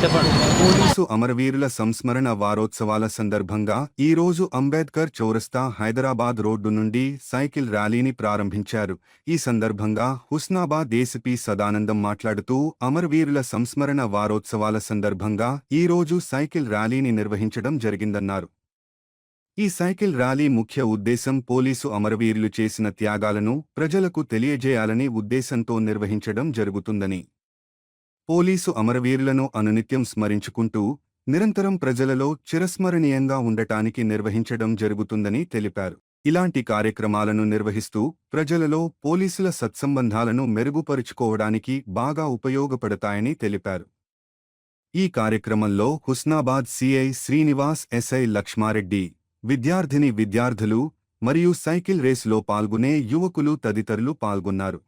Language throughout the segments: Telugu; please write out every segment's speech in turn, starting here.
పోలీసు అమరవీరుల సంస్మరణ వారోత్సవాల సందర్భంగా ఈరోజు అంబేద్కర్ చౌరస్తా హైదరాబాద్ రోడ్డు నుండి సైకిల్ ర్యాలీని ప్రారంభించారు. ఈ సందర్భంగా హుస్నాబాద్ ఏసీపీ సదానందం మాట్లాడుతూ అమరవీరుల సంస్మరణ వారోత్సవాల సందర్భంగా ఈ రోజు సైకిల్ ర్యాలీని నిర్వహించడం జరిగిందన్నారు. ఈ సైకిల్ ర్యాలీ ముఖ్య ఉద్దేశం పోలీసు అమరవీరులు చేసిన త్యాగాలను ప్రజలకు తెలియజేయాలని ఉద్దేశంతో నిర్వహించడం జరుగుతుందని. పోలీసు అమరవీరులను అనునిత్యం స్మరించుకుంటూ నిరంతరం ప్రజలలో చిరస్మరణీయంగా ఉండటానికి నిర్వహించడం జరుగుతుందని తెలిపారు. ఇలాంటి కార్యక్రమాలను నిర్వహిస్తూ ప్రజలలో పోలీసుల సత్సంబంధాలను మెరుగుపరుచుకోవడానికి బాగా ఉపయోగపడతాయని తెలిపారు. ఈ కార్యక్రమంలో హుస్నాబాద్ సిఐ శ్రీనివాస్ ఎస్ఐ లక్ష్మారెడ్డి విద్యార్థిని విద్యార్థులు మరియు సైకిల్ రేసులో పాల్గొనే యువకులు తదితరులు పాల్గొన్నారు.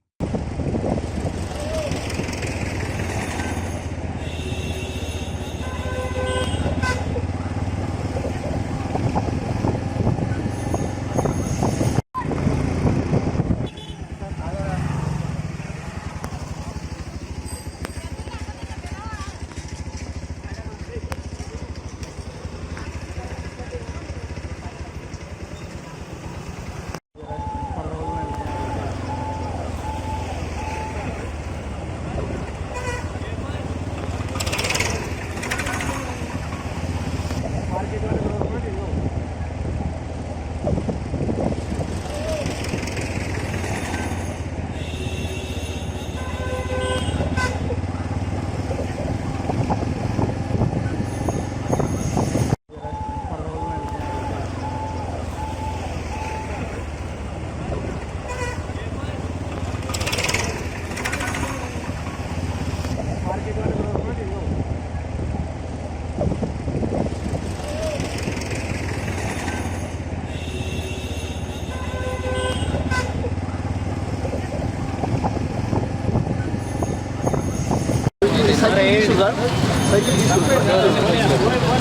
సార్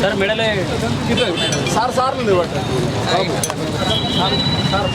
సార్ మెడలే సార్. Sir sir.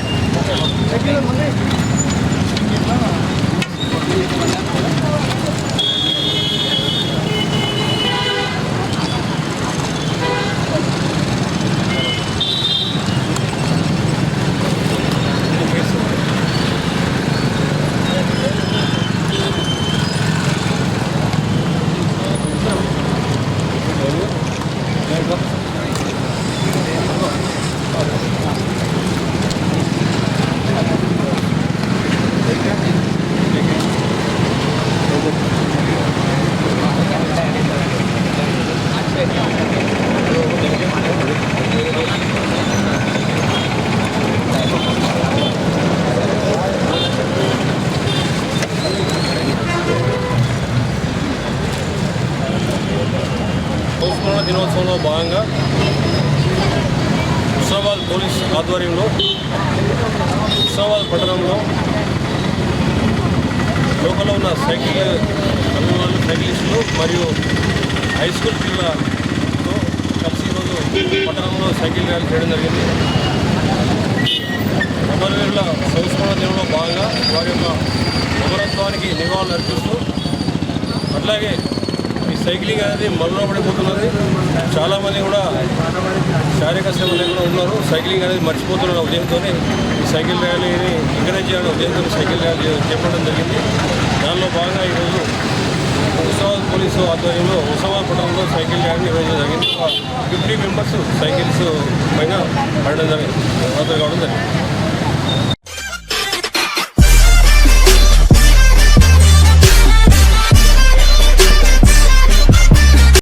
ఇవ్వండి భాగంగా హుస్నాబాద్ పోలీస్ ఆధ్వర్యంలో హుస్నాబాద్ పట్టణంలో లోకల్లో ఉన్న సైకిల్ అభిమానులు సైకిలిస్టులు మరియు హై స్కూల్ పిల్లలతో కలిసి ఈరోజు పట్టణంలో సైకిల్ ర్యాలీ చేయడం జరిగింది. అమరవీరుల సంస్మరణ దినంలో భాగంగా వారి యొక్క అమరత్వానికి నివాళులు అర్పిస్తూ అట్లాగే సైక్లింగ్ అనేది మరుగుపడిపోతున్నది చాలామంది కూడా శారీరక శ్రమలు కూడా ఉన్నారు. సైక్లింగ్ అనేది మర్చిపోతున్న ఉదయంతో ఈ సైకిల్ ర్యాలీని ఎంకరేజ్ చేయాలని ఉదయంతో సైకిల్ ర్యాలీ చేపట్టడం జరిగింది. దానిలో భాగంగా ఈరోజు ఉత్సవాల పోలీసు ఆధ్వర్యంలో ఉత్సవాల పట్టణంలో సైకిల్ ర్యాలీ నిర్వహించడం జరిగింది. ఫిఫ్టీ మెంబర్స్ సైకిల్స్ పైన పడడం జరిగింది. హాజరు కావడం జరిగింది.